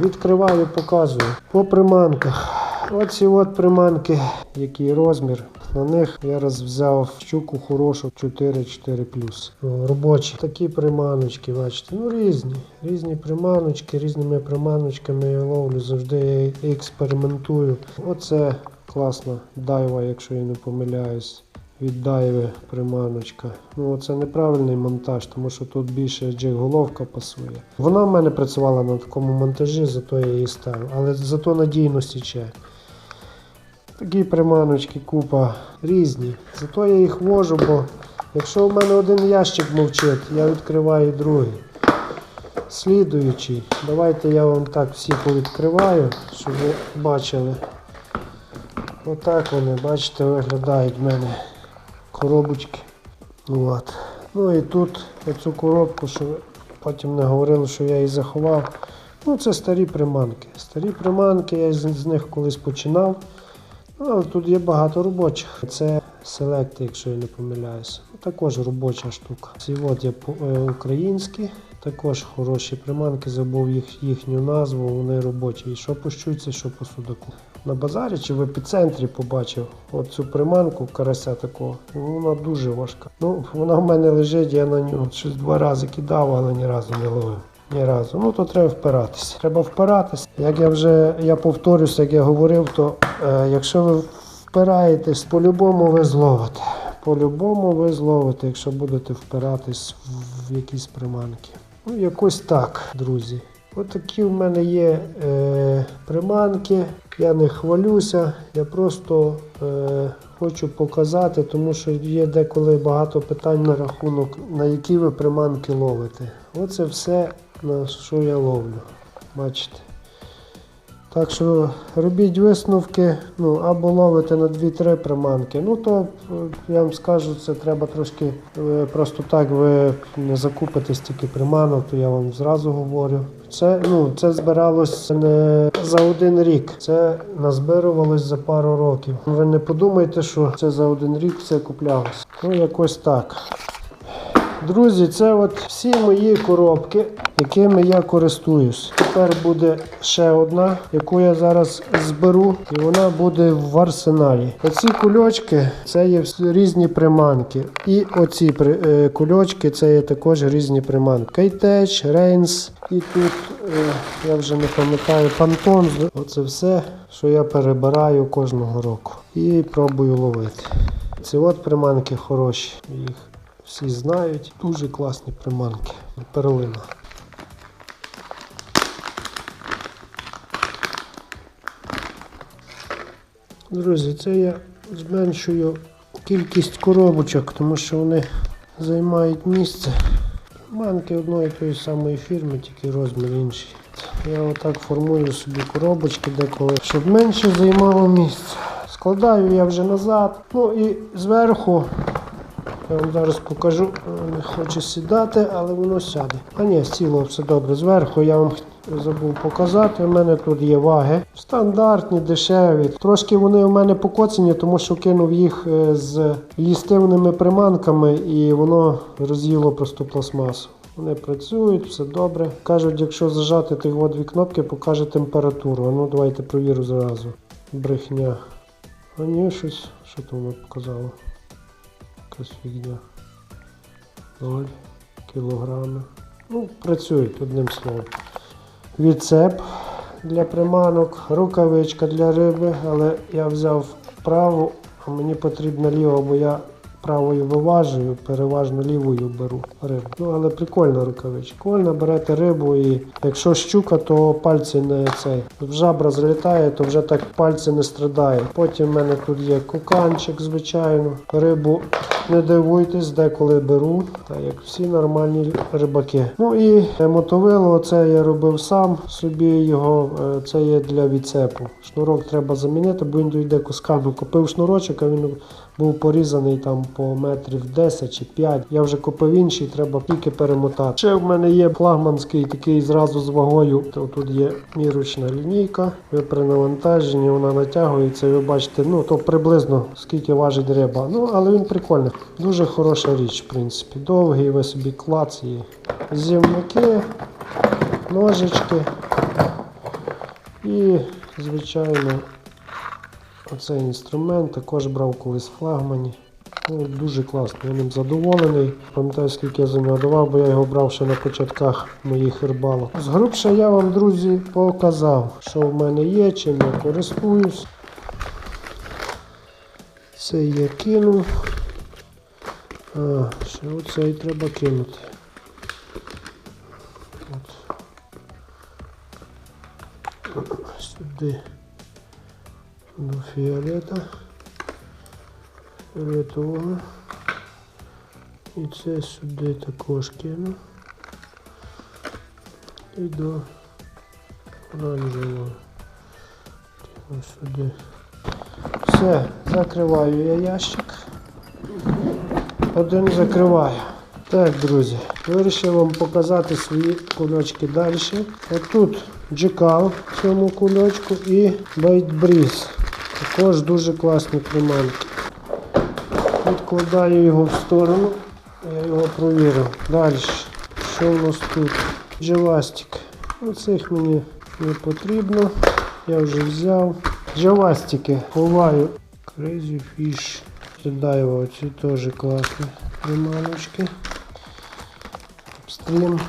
Відкриваю, показую. По приманках. Оці от приманки, який розмір. На них я раз взяв щуку хорошу 4-4 Робочі. Такі приманочки, бачите. Ну різні. Різні приманочки, різними приманочками я ловлю. Завжди я експериментую. Оце класна дайва, якщо я не помиляюсь. Від дайви приманочка. Ну це неправильний монтаж, тому що тут більше джиг-головка пасує. Вона в мене працювала на такому монтажі, зато я її ставив. Але зато надійно січе. Такі приманочки, купа різні. Зато я їх вожу, бо якщо в мене один ящик мовчить, я відкриваю другий. Слідуючий. Давайте я вам так всі повідкриваю, щоб ви бачили. Отак вони, бачите, виглядають в мене коробочки. От. Ну і тут оцю коробку, що потім не говорили, що я її заховав. Ну, це старі приманки. Старі приманки, я з, них колись починав. Ну, але тут є багато робочих. Це селекти, якщо я не помиляюся. Ну, також робоча штука. Ці от є е, українські, також хороші приманки, забув їх, їхню назву, вони робочі. І що по що по судаку. На базарі чи в епіцентрі побачив оцю приманку карася такого. Ну, Вона дуже важка. Ну, вона в мене лежить, я на нього щось два рази кидав, але ні разу не ловив. Ні разу. Ну то треба впиратися. Треба впиратися. Як я вже я повторюся, як я говорив, то е, якщо ви впираєтесь, по-любому ви зловите. По-любому ви зловите, якщо будете впиратись в, якісь приманки. Ну, якось так, друзі. От такі в мене є е, приманки. Я не хвалюся, я просто е, хочу показати, тому що є деколи багато питань на рахунок, на які ви приманки ловите. Оце все, на що я ловлю. Бачите. Так що робіть висновки, ну або ловите на 2-3 приманки. Ну то е, я вам скажу, це треба трошки е, просто так ви не закупите стільки приманок, то я вам зразу говорю. Це ну це збиралось не за один рік. Це назбирувалось за пару років. Ви не подумайте, що це за один рік все куплялось. Ну якось так. Друзі, це от всі мої коробки, якими я користуюсь. Тепер буде ще одна, яку я зараз зберу, і вона буде в арсеналі. Оці кульочки це є різні приманки. І оці е, кульочки це є також різні приманки. Кейтеч, Рейнс. І тут е, я вже не пам'ятаю пантон. Оце все, що я перебираю кожного року. І пробую ловити. Ці от приманки хороші. Їх всі знають. Дуже класні приманки. Перлина. Друзі, це я зменшую кількість коробочок, тому що вони займають місце. Манки одної тої самої фірми, тільки розмір інший. Я отак формую собі коробочки деколи, щоб менше займало місце. Складаю я вже назад. Ну і зверху я вам зараз покажу, Е, не хоче сідати, але воно сяде. А ні, сіло все добре. Зверху я вам забув показати. У мене тут є ваги. Стандартні, дешеві. Трошки вони у мене покоцані, тому що кинув їх е, з їстивними приманками і воно роз'їло просто пластмасу. Вони працюють, все добре. Кажуть, якщо зажати тих дві кнопки, покаже температуру. Ну давайте провірю зразу. Брехня. А ні, щось, що там воно показало? Фігня. 0 кілограми. Ну, працюють одним словом. Відцеп для приманок, рукавичка для риби, але я взяв праву, а мені потрібна ліва, бо я правою виважую, переважно лівою беру рибу. Ну, але прикольна рукавичка. Прикольно, берете рибу і якщо щука, то пальці не цей. Жабра злітає, то вже так пальці не страдають. Потім в мене тут є куканчик, звичайно. Рибу не дивуйтесь, деколи беру, так як всі нормальні рибаки. Ну і мотовило, це я робив сам собі його, е, це є для відцепу. Шнурок треба замінити, бо він йде кусками. Купив шнурочок, а він був порізаний там по метрів 10 чи 5. Я вже купив інший, треба тільки перемотати. Ще в мене є флагманський такий зразу з вагою. Тут є мірочна лінійка. Ви при навантаженні вона натягується. Ви бачите, ну то приблизно скільки важить риба. Ну але він прикольний. Дуже хороша річ, в принципі. Довгий ви собі клац і зімники, ножички. І, звичайно, оцей інструмент також брав колись флагмані. Ну, дуже класно, я ним задоволений. Пам'ятаю, скільки я за нього давав, бо я його брав ще на початках моїх рибалок. Згрубше я вам, друзі, показав, що в мене є, чим я користуюсь. Це я кинув. А, ще оцей треба кинути. От. Сюди до фіолета. Фіолетового. І це сюди також кину. І до оранжевого. Кину сюди. Все, закриваю я ящик. Один закриваю. Так, друзі, вирішив вам показати свої кульочки далі. Отут джекал цьому кульочку і бейтбріз. Також дуже класні приманки. Відкладаю його в сторону. Я його провірив. Далі. Що у нас тут? Джавастик. Оцих мені не потрібно. Я вже взяв. Джавастики ховаю. Crazy Fish. Кидаю оці теж класні приманочки. Стрім.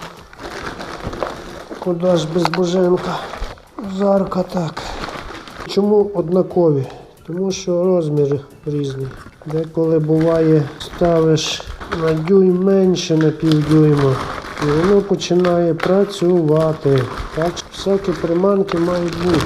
Куда ж без боженка? Зарка так. Чому однакові? Тому що розмір різний. Деколи буває, ставиш на дюйм менше на півдюйма. І воно починає працювати. Так, всякі приманки мають бути.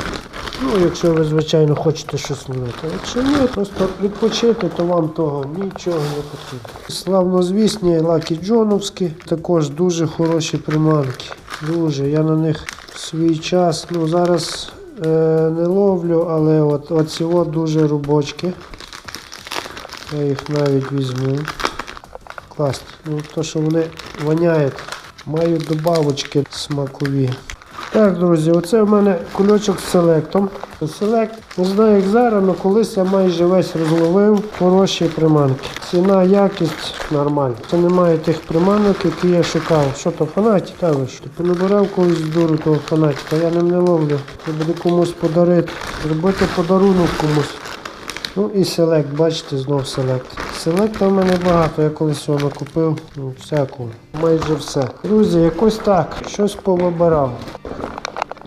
Ну, якщо ви, звичайно, хочете щось ловити. Якщо ні, просто відпочити, то вам того нічого не потрібно. Славнозвісні лакі джоновські, також дуже хороші приманки. Дуже. Я на них свій час, ну зараз не ловлю, але от, от цього дуже рубочки. Я їх навіть візьму. Класні. Ну, то, що вони воняють, мають добавочки смакові. Так, друзі, оце в мене кульочок з селектом. Селект, не знаю як зараз, але колись я майже весь розловив хороші приманки. Ціна, якість нормальна. Це немає тих приманок, які я шукав. Що то фанаті? Та ви що? Ти набирав колись дуру того фанатіка, я ним не ловлю. Це буде комусь подарити. Зробити подарунок комусь. Ну і селект, бачите, знов селект. Селекта в мене багато, я колись його накупив. Ну, всяку, Майже все. Друзі, якось так. Щось повибирав.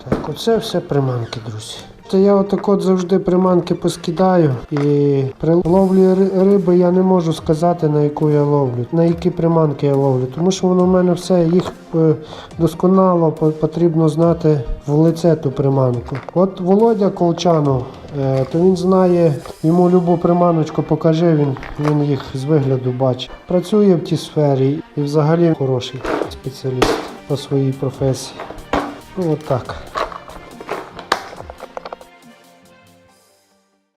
Так, оце все приманки, друзі. Це я отак от завжди приманки поскидаю і при ловлі риби я не можу сказати, на яку я ловлю, на які приманки я ловлю. Тому що воно в мене все, їх е, досконало потрібно знати в лице ту приманку. От Володя Колчанов, е, то він знає, йому любу приманочку покажи, він, він їх з вигляду бачить. Працює в тій сфері і взагалі хороший спеціаліст по своїй професії. Ну, от так.